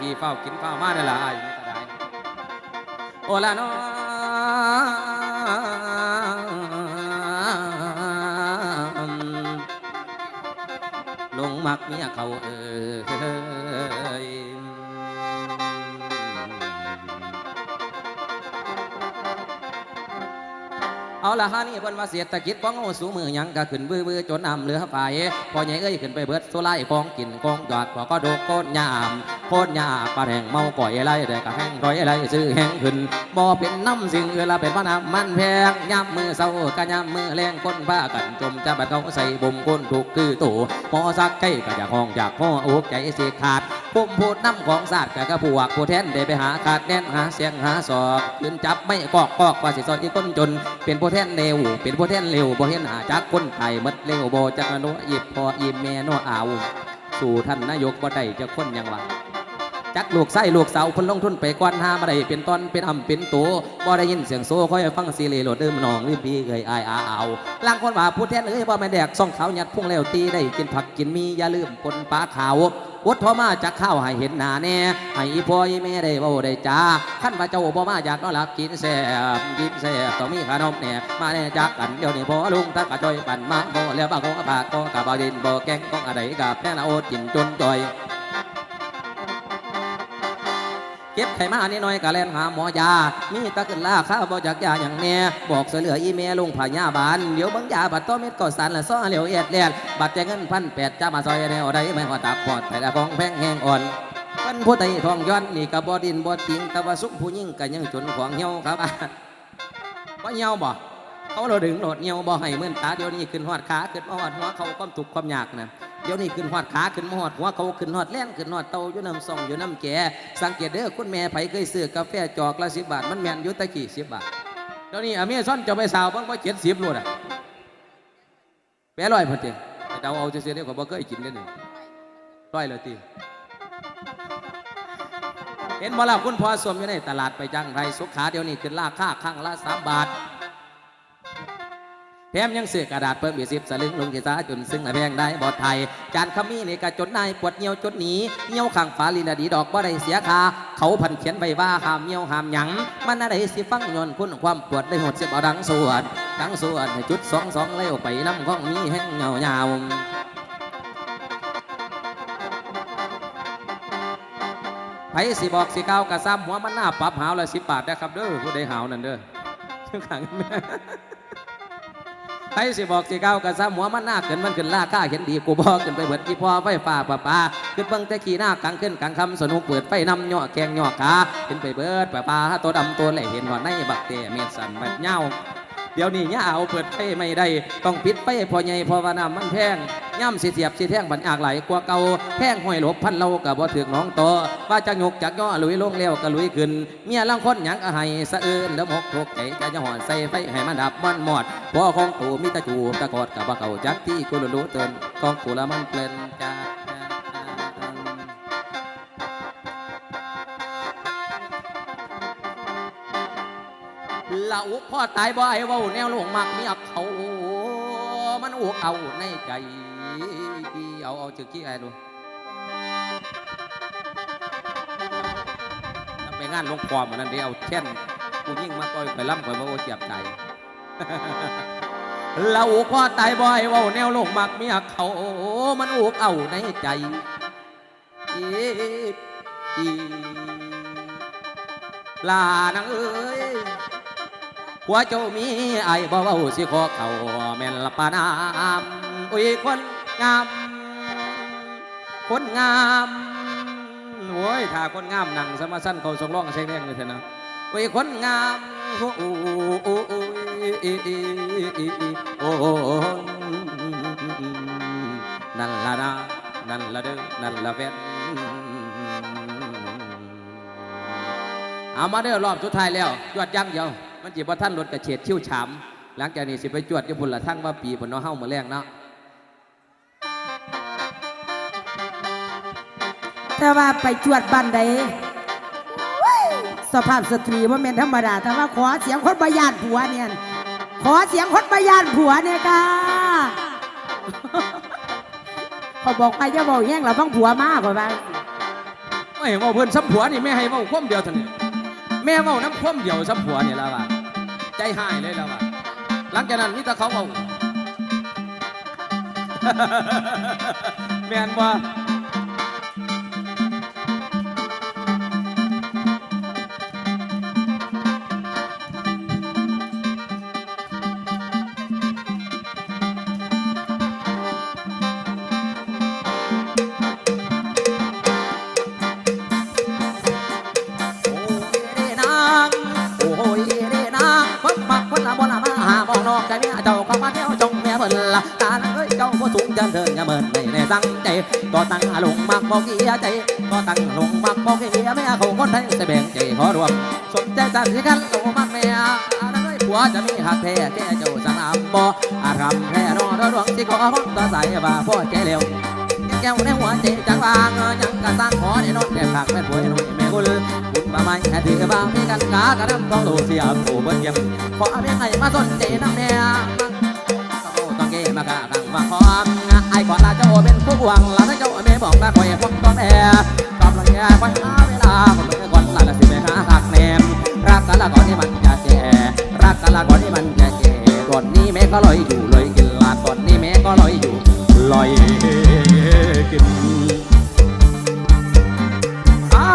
ที่เฝ้ากินเฝ้ามาได้ละอายไม่ก็ได้โอละน้องลงมักเมียเขาเอ่ยเอาละฮะนี่เพิ่นว่าเศรษฐกิจของเฮาสูมือยังก็ขึ้นบื้อๆจนน้ำเหลือฝ่ายพอใหญ่เอ้ยขึ้นไปเบิดโซไลของกินของหยอดพอก็โดกโคตรยาม โคตรยาปลาแห้งเมาก่อยไรได้ก็แห้งร้อยไรซื้อแห้งขึ้นบ่เป็นน้ำสิ่งอื่นละเป็นพระน้ำมันแพงยามมือเศร้าก็ยามมือแรงคนบ้ากันจมจะบัดเขาใส่บ่มก้นถูกคือตู่พอสักใกล้ก็อยากห้องอยากพ่ออกใจสิขาดปุ่มพูดน้ำของศาสตร์ก็กระพวกผู้แทนได้ไปหาขาดแน่นหาเสียงหาศอกขึ้นจับไม่กอกกอกว่าสิซอยอีกคนจน เป็นผู้แทนเร็วเป็นผู้แทนเร็วบ่เห็นหาจักคนไทยมัดเร็วบ่จักโนหยิบพออีแม่โนอาวสู่ท่านนายกบ่ได้จะคนยังวะ จักลูกไส้ลูกเสาเพิ่นลงทุนไปกวนหามาได้เป็นตอนเป็นอ่ำเป็นตัวบ่ได้ยินเสียงโซ่ค่อยฟังซีเรีโหลดเดิมน้องรีบดีเอ้ยอายอาเอาล่างคนว่าผู้แทนเอ้ยบ่แม่นแดกซ่องเขาวยัดพุ่งแล้วตีได้กินผักกินมีอย่าลืมปนปลาขาววดพ่อมาจากข้าวให้เห็นหน้าแน่ให้พ่อแม่ได้เว้าได้จ้าขั้นว่าเจ้าบ่อมาอยากนอนหลับกินแซ่บกินแซ่บต้องมีขนมเนี่ยมาแน่จากกันเดี๋ยวนี้พ่อลุงตากระจอยปั่นมาบ่แล้วบางก็ปากก็กับบ่ดินบ่แกงก็อะไรกับแน่นาโอดกินจนจ่อย เก็บไขมานี่น้อยกะแลนหาหมอยา มีตะขึ้นล่าข้าวบ่จากยาอย่างแน่บอกเสยเหลืออีเมลงพยาบาลเดี๋ยวบางยาบัดต้อเม็ดก็สันละซ้อเหลียวเอ็ดแลนบัดแจงเงินพันแปดจะมาซอยแนวใดไม่หัวตักปอดแต่ละของแพงแห้งอ่อนเป็นผู้ไตทองย้อนนี่กับบ่ดินบ่ติงแต่ว่าสุขผู้ยิ่งก็ยังจนของเหี่ยวครับบ่เหี่ยวบ่เขาเราดึงโหลดเหี่ยวบ่ให้เหมือนตาเดี๋ยวนี้ขึ้นหอดขาขึ้นมาหอดหัวเขาความทุกข์ความยากนะ เดี๋ยวนี้ขึ้นหอดขาขึ้นมาหอดหัวเขาขึ้นหอดแล่นขึ้นหอดเตาอยู่น้ำส่องอยู่น้ำแก่สังเกตเด้อคุณแม่ไผเคยซื้อกาแฟจอกละสิบบาท มันแม่นอยู่ตะกี้สิบบาทเดี๋ยวนี้อเมซอนจะไปสาวเบ้างว่าเจ็ดสิบโลดอะแปดร้อยพอดีแต่เราเอาเสียๆเดียวก็บ่เคยกินได้หนึ่งร้อยเลยตีเห็นบ่ล่ะคุณพ่อสวมอยู่ในตลาดไปจังไรสุขาเดี๋ยวนี้ขึ้นราคาครั้งละสามบาท แถมยังเสือกระดาษเพิ่มอีกสิบสลึงลงกีตาจนซึ่งแพงได้บอดไทย จานขมิ้นี่กะจนนายปวดเหี่ยวจนหนีเหี่ยวข้างฝาลินดีดอกบ่ได้เสียคาเขาพันเขียนไว้ว่าหามเหี่ยวหามหยัง มันอะไรสิฟังยนคุณความปวดได้หดเสียบเอาดังสวดดังสวดให้จุดสองสองเลี้ยวไปน้ำของมีแห้งเงาเงาไผสิบอกสิเก้าวกะซ้ำหัวมันหน้าปรับหาวละสิบบาทนะครับเด้อผู้ใดหาวนั่นเด้อเชื่อขังแม่ ใครสิบอกสิเก้ากะซ้ำหัวมันหน้าขึ้นมันขึ้นล่าข้าเห็นดีกูบอกขึ้นไปเปิดที่พ่อไฟฟ้าป่าป่าขึ้นเบิ่งแต่ขี่หน้ากลางขึ้นกลางคำสนุกเปิดไฟนำย่อแกงย่อขาขึ้นไปเบิดป่าป่าตัวดำตัวแหล่เห็นว่าในบักเตะเมียนสันแบบเงาเดี๋ยวนี้ย่ยเอาเปิดไฟไม่ได้ต้องปิดไฟพอใหญ่พอว่าน้ำมันแพง ย่ำสิเสียบสิแท่งบันอากไหลกว่าเก่าแพงห้อยหลบพันเรากับบ่ถึกน้องโตว่าจะยกจากย่อลุยลงเร็วก็ลุยขึ้น เมียลังคนหยังก็ให้สะอื่นแล้วหมกทุกใจจะจะหอนใส่ไฟให้มันดับมันหมดพอของตูมีตะจูตะกอดกับบ่เขาจักที่กูรู้เตือนของกูละมันเปลินจ้าละอุพ่อตายบ่ไอ้เว้าแนวหลวงมักเมียเขามันอุกเอาในใจ เอาเอาจึกขี้ไอ้ดูถ้าไปงานลวงความมันนั่นเดียวเช่นกูยิ่งมาต่อยไปล่ำไปมาโอเจ็บใจเราพ่อตายบ่อยว้าแนวโลกมักเมียเขา มันอุกเอาในใจอีอีลานังเอ้ยหัวเจ้ามีไอ้บ่เว้าสิขอเขาแม่นละปานามอุ้ยคนงาม คนงามโอ้ยถ้าคนงามนั่งสมาสั้นเขาส่งร้องเสียงแดงเลยเถอะนะโอ้ยคนงามโอ้โอ้โอ้โอ้โอ้นั่นละนะนั่นละเด้อนั่นละแฟนเอามาเด้อรอบสุดท้ายแล้วจวดยั่งเดียวมันจีบว่าท่านรถกระเฉดชิวฉามหลังจากนี้สิไปจวดญี่ปุ่นละทั้งว่าปีบนนาะเฮ้ามาแรงเนาะ แต่ว่าไปจวดบันใดเว้ยสภาพสตรีว่าเป็นธรรมดา แต่ว่าขอเสียงคนบยานผัวเนี่ย ขอเสียงคนบยานผัวเนี่ยค่ะเขาบอกไปจะบอกแย่งเราต้องผัวมากกว่าบ้างไม่เว่าเพื่อนซ้ำผัวนี่แม่ให้เว่าคว่ำเดียวเท่านี้แม่เว่าน้ำคว่ำเดียวซ้ำผัวนี่แล้วว่ะใจหายเลยแล้วว่ะหลังจากนั้นมิตรเขาเว่าแม่นว่า ตั้งใจก็ตั้งลงมักบ่เกียใจก็ตั้งลงมักบ่เกียแม่เขาคนไทยสิแบ่งใจขอรวมสนใจจันสิกันโลมักแม่อันนั้นเอ้ยผัวจะมีหักแท้แก่เจ้าสนามบ่อารำแท้นอดวงสิขอคนต่อใส่ว่าพ่อใจเร็วแก้วในหัวใจจังวางยังกะสร้างขอในนอนแต่ผักแม่ผัวหนุ่ยแม่กุลบุญมาไม่แค่ถือบ้างมีกันกากระดำต้องดูเสียผู้เบิ้เยี่ยมขอเพียงให้มาสนใจน้ำแน่ เจ้าเป็นผู้งลาเจ้าแม่บอกลาคอยพวกต้องแน่กำลังแย่คอยหาเวลาคนเมื่อก่อนลาละสิแม่หาหักแนมรักกันละก่อนที่มันจะแก่รักกันละก่อนที่มันจะแก่ก่อนนี้แม่ก็ลอยอยู่เลยกินลาก่อนนี้แม่ก็ลอยอยู่ลอยกินอ้า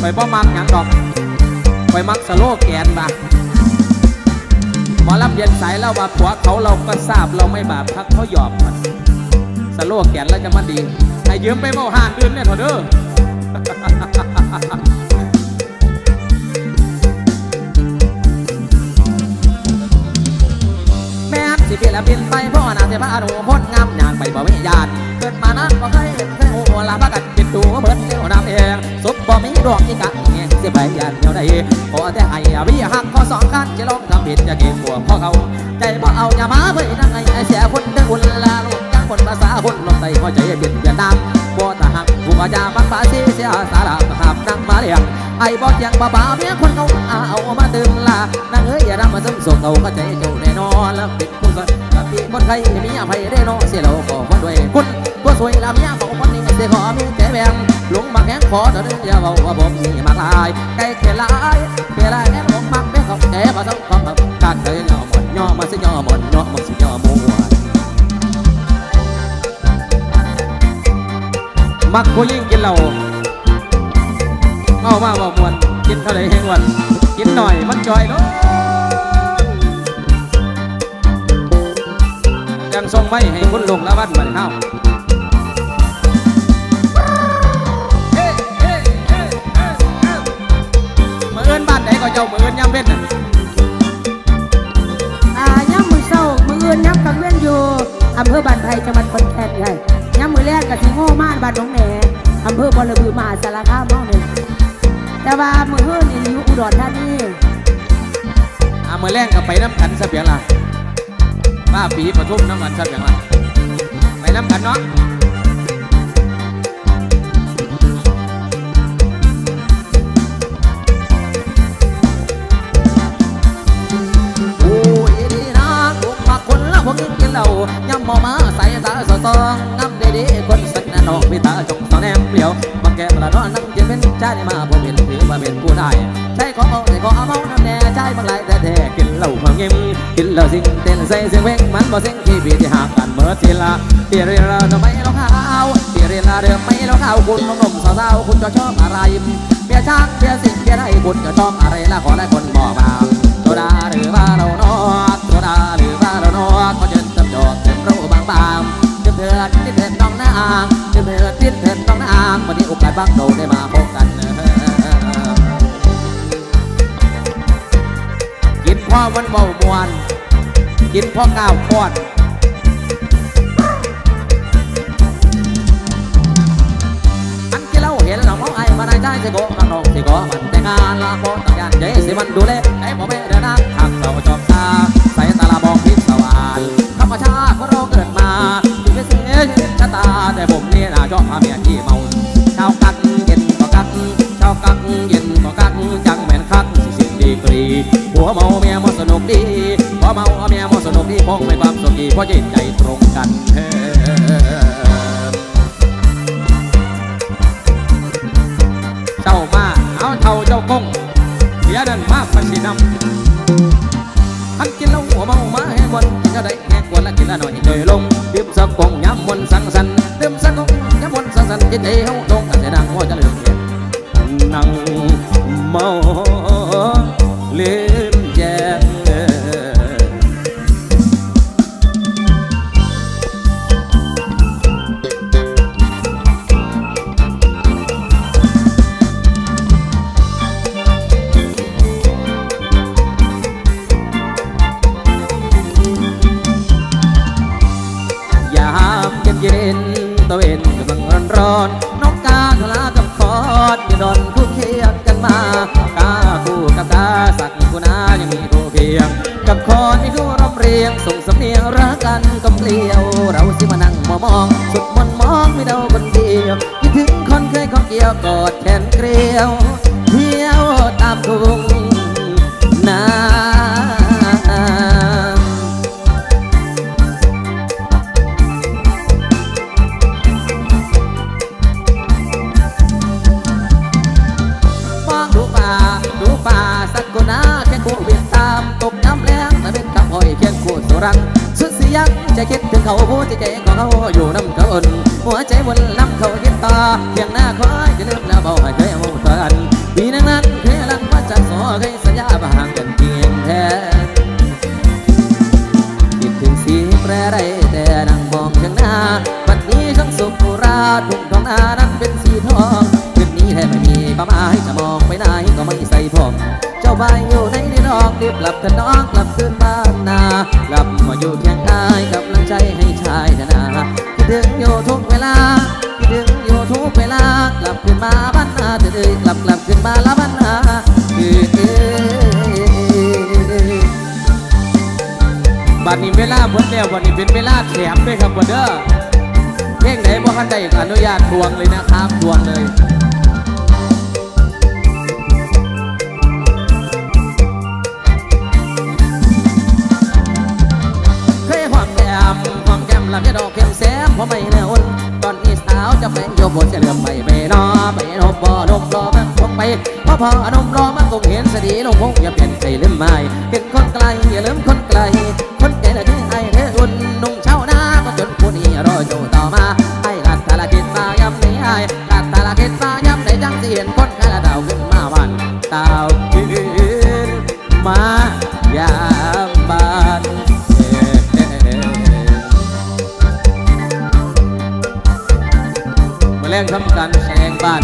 ไปบ่มักหยังดอกไปมักสโลแกนบ่ะหม อลำเย็นสายแล้วว่าผัวเขาเราก็ทราบเราไม่บาปพักเขาหยอบมันสโลแกนแล้วจะมันดี ให้ยืมไปเมาห่านอื่นเนี่ยเถอะเด้อแม่สิเปลี่ยนละเปลี่ยนไปพราะนาเสียพระอนุพจน์งามย่างไปบ่วิญญาณเกิดมานั้นบ่เคยเห็นเคยโอ้ลาพักกันจิตดูเบิดเดียวน้ำเองสุบบ่มีดอกอีกะเงี้ยเสียไปยันเดียวใดขอแต่ให้อวิหักข้อสองขั้นจะล ผิดจะเก่งกว่าพ่อเขา ใจบ่เอาอย่ามาเผยนั่งไงไอ้เสียคนเด้ออุ่นลาลูกจังคนภาษาคนลงใจพอใจเปลี่ยนเปลี่ยนน้ำบ่ตาหักผู้อาจาฟังภาษีเสียสาระมาหามนั่งมาเลี้ยงไอ้บ่เจียงบ่บ่าเมียคนเขาเอามาตื่นละนางเอ้ยอย่ารำมาซึมสกเขาก็ใจเจ้าแน่นอนแล้วปิดผู้สนกับพี่คนใครมีอภัยได้เนาะเสียเราก็คนด้วยคุณตัวสวยละเมียบอกคนนี้เสียขอมีแต่แบงหลงมาแข้งขอเถิดอย่าบอกว่าผมมีมากลายไก่เขลายเขลายแน่ผมมัก แม่เขาแก่มาต้องความกักเธอย่อหมดย่อมาสิย่อหมดย่อมาสิย่อมัวมักผู้ยิ่งกินเหล้าเมามาบ่มวนกินเท่าไรแห้งวันกินหน่อยมันจอยเนาะยังส่งไม่ให้คุณลุงละวันบัดนี้เฮาเฮ้เฮ้เฮ้เฮ้เฮ้มือเอินบ้านไหนก็เจ้ามือ อำเภอบ้านไผ่จังหวัดขอนแก่นไงย่ำมือแรกกับสิโง่มานบ้านหนองแหนอำเภอบอระบือมหาสารคามเนาเนี่ยแต่ว่ามือเฮือนี่อยู่อุดรธานีอ่ามือแรงก็ไปน้ำกันซะเปียงล่ะป้าปีปทุมน้ำมันซะเปียงล่ะไปน้ำกันเนาะโอ้ยดีนะลูก มาคนละพวกกินกินเหมอมาใส่ตาสอซองน้ำด็ๆคนสักนาดอกพิตาจงสอนแนมเปลี่ยวมาแก้ประดอนนั่งจะเป็นชาติมาบ่เป็นถือว่าเป็นผู้ได้ใช้ของเอาใส่ของเอาเมาน้ำแน่ใช้บางไรแต่แท้กินเหล้าความเงียบกินเหล้าสิ่งเต้นใส่เสียงเพลงมันบ่เสียงที่ปีที่หากันเมื่อทีละเตียเรียนเราทำไมเราขาวเตียเรียนเราเดิมไม่เราขาวคุณนมๆสาวๆคุณจะชอบอะไรเบียร์ช้างเบียร์สิงเบียร์ไทยคุณจะชอบอะไรล่ะขอให้คนบอกมาโซดาหรือว่าเรานอกางวันนี้โอกาสบางโดได้มาพบกันกินพ่อวันเบามวน กินพ่อก้าวพอดอันที่เราเห็นเราเมองไอ้มาได้ใจสิโกข้างนอกสิโกมันแต่งานละโคตรยานใจสิมันดูแลไอ้พ่อแม่เดินนักหักเราจอมตาใส่ตาลาบองพิศวานธรรมชาติของเราเกิดมาถึงจะเสียชะตาแต่ผมนี่น่าชอบพาเมียที่เมา ชาวกักเย็นก็กักชาวกักเย็นก็กักจังแม่นคักสิบดีกรีหัวเมาเมียมันสนุกดีหัวเมาเมียมันสนุกดีพองไม่ความสุขดีเพราะจิตใจตรงกันเฮ้เจ้ามาเอาเท่าเจ้ากงเสียดันมากมันสีนำอันกินเล้วหัวเมามาให้บนจะได้แหกวนและกินละหน่อยเลยลงดื่มสักกงย้ำมนสังสันดื่มสักกงย้ำมนสังสันจิตใจห้อง ยว เราสิมานั่งมองมอง สุดมนมองไม่เดาคนเดียวคิดถึงคนเคยของเกี่ยวกอดแขนเกลียว เที่ยวตามทุ่งนา จะคิดถึงเขาผู้ใจใจของเขาอยู่น้ำเขาอ่นหัวใจวนน้ำเขาคิดต่อเพียงหน้าคอยจะลืมแล้วบอกให้เคย นี่ดอกรีบกลับเถอะน้องกลับคืนบ้านนากลับมาอยู่เคียงกายกับกำลังใจให้ชายเถอะนาคิดถึงอยู่ทุกเวลาคิดถึงอยู่ทุกเวลากลับคืนมาบ้านนาเถอะเอ้ยกลับกลับคืนมาละบ้านนาคือเอ้ยบัดนี้เวลาเพิ่นแล้วบัดนี้เป็นเวลาแถมด้วยครับบัดเด้อเพลงไหนบ่คันได้อนุญาตทวงเลยนะครับทวงเลย ว่าไม่เลือนตอนนี้สาวจะไปโยบนจะเลื่อมไปไปนอไปนบบ่นบรอมันคงไปเพราะพออนมรอมันคงเห็นสดีลงคงอย่าเปลี่ยนใจลืมไม่เป็นคนไกลอย่าลืมคนไกล แรงทำการแสงบ้าน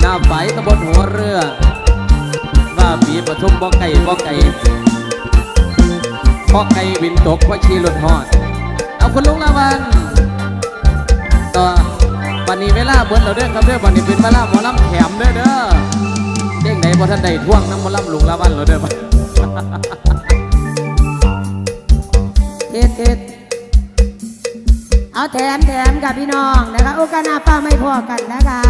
หน้าไฟตะบนหัวเรือว่าปีปทุมบ่ไก่บ่ไก่พ่อไก่บินตกว่าชีรถหอด เอาคุณลุงละวันต่อวันนี้เวลาเบิดเราเด้อครับเด้อวันนี้เป็นเวลาหมอลำแขมเด้อเด้อเด้งไหนบ่ท่านใดท่วงน้ำหมอลำลุงละวันเราเด้อบัดเท็ดเท็ด เอาแถมแถมกับพี่น้องนะคะ โอกาสหน้าป้าไม่พอกันนะคะ